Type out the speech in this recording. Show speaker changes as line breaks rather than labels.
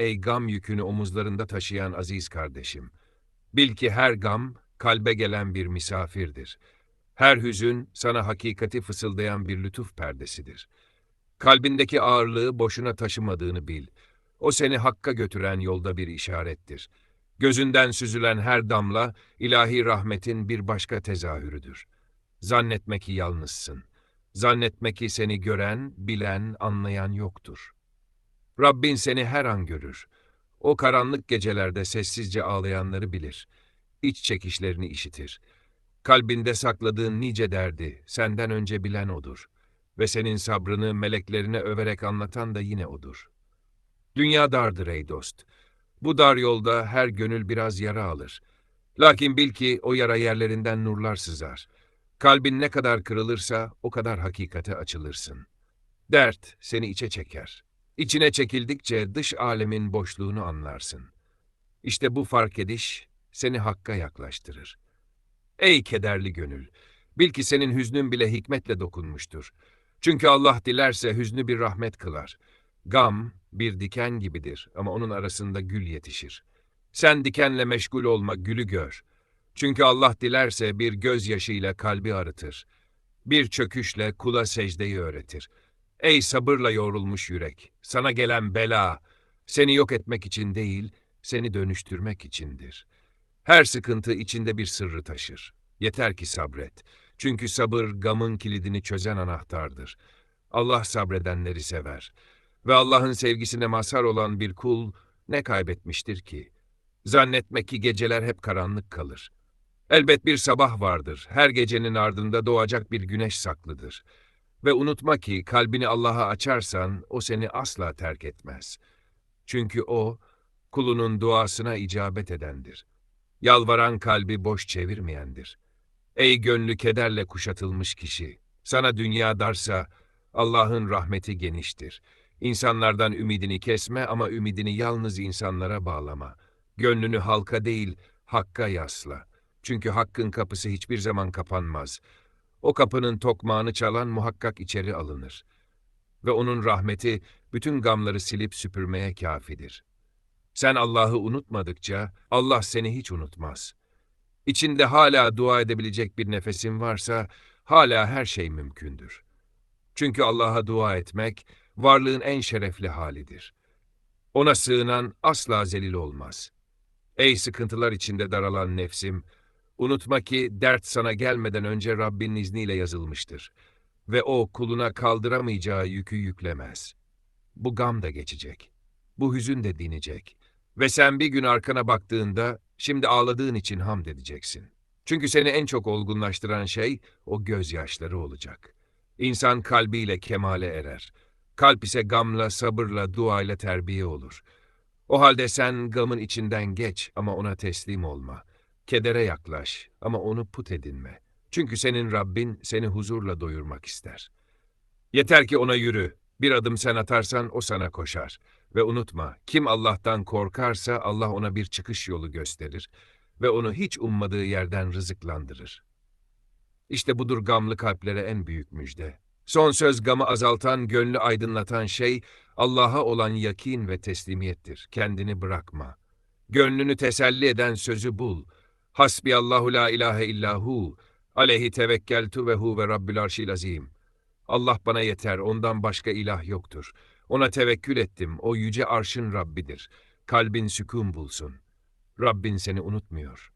ey gam yükünü omuzlarında taşıyan aziz kardeşim. Bil ki her gam kalbe gelen bir misafirdir. Her hüzün sana hakikati fısıldayan bir lütuf perdesidir. Kalbindeki ağırlığı boşuna taşımadığını bil. O seni hakka götüren yolda bir işarettir. Gözünden süzülen her damla ilahi rahmetin bir başka tezahürüdür. Zannetme ki yalnızsın. Zannetme ki seni gören, bilen, anlayan yoktur. Rabbin seni her an görür. O karanlık gecelerde sessizce ağlayanları bilir. İç çekişlerini işitir. Kalbinde sakladığın nice derdi senden önce bilen odur. Ve senin sabrını meleklerine överek anlatan da yine odur. Dünya dardır ey dost. Bu dar yolda her gönül biraz yara alır. Lakin bil ki o yara yerlerinden nurlar sızar. Kalbin ne kadar kırılırsa o kadar hakikate açılırsın. Dert seni içe çeker. İçine çekildikçe dış alemin boşluğunu anlarsın. İşte bu fark ediş seni hakka yaklaştırır. Ey kederli gönül! Bil ki senin hüznün bile hikmetle dokunmuştur. Çünkü Allah dilerse hüznü bir rahmet kılar. Gam bir diken gibidir ama onun arasında gül yetişir. Sen dikenle meşgul olma, gülü gör. Çünkü Allah dilerse bir gözyaşıyla kalbi arıtır. Bir çöküşle kula secdeyi öğretir. Ey sabırla yoğrulmuş yürek, sana gelen bela, seni yok etmek için değil, seni dönüştürmek içindir. Her sıkıntı içinde bir sırrı taşır. Yeter ki sabret. Çünkü sabır gamın kilidini çözen anahtardır. Allah sabredenleri sever. Ve Allah'ın sevgisine mazhar olan bir kul ne kaybetmiştir ki? Zannetme ki geceler hep karanlık kalır. Elbet bir sabah vardır. Her gecenin ardında doğacak bir güneş saklıdır. Ve unutma ki kalbini Allah'a açarsan o seni asla terk etmez. Çünkü o kulunun duasına icabet edendir. Yalvaran kalbi boş çevirmeyendir. Ey gönlü kederle kuşatılmış kişi, sana dünya darsa Allah'ın rahmeti geniştir. İnsanlardan ümidini kesme ama ümidini yalnız insanlara bağlama. Gönlünü halka değil, hakka yasla. Çünkü hakkın kapısı hiçbir zaman kapanmaz. O kapının tokmağını çalan muhakkak içeri alınır. Ve onun rahmeti bütün gamları silip süpürmeye kafidir. Sen Allah'ı unutmadıkça Allah seni hiç unutmaz. İçinde hala dua edebilecek bir nefesin varsa hala her şey mümkündür. Çünkü Allah'a dua etmek varlığın en şerefli halidir. Ona sığınan asla zelil olmaz. Ey sıkıntılar içinde daralan nefsim, unutma ki dert sana gelmeden önce Rabbin izniyle yazılmıştır ve o kuluna kaldıramayacağı yükü yüklemez. Bu gam da geçecek. Bu hüzün de dinecek. Ve sen bir gün arkana baktığında şimdi ağladığın için hamd edeceksin. Çünkü seni en çok olgunlaştıran şey o gözyaşları olacak. İnsan kalbiyle kemale erer. Kalp ise gamla, sabırla, duayla terbiye olur. O halde sen gamın içinden geç ama ona teslim olma. Kedere yaklaş ama onu put edinme. Çünkü senin Rabbin seni huzurla doyurmak ister. Yeter ki ona yürü. Bir adım sen atarsan o sana koşar. Ve unutma, kim Allah'tan korkarsa Allah ona bir çıkış yolu gösterir ve onu hiç ummadığı yerden rızıklandırır. İşte budur gamlı kalplere en büyük müjde. Son söz gamı azaltan, gönlü aydınlatan şey Allah'a olan yakin ve teslimiyettir. Kendini bırakma. Gönlünü teselli eden sözü bul. Hasbiyallahu la ilahe illahu. Aleyhi tevekkeltu ve hu ve rabbül arşil azim. Allah bana yeter, ondan başka ilah yoktur. Ona tevekkül ettim, o yüce arşın Rabbidir. Kalbin sükun bulsun. Rabbin seni unutmuyor.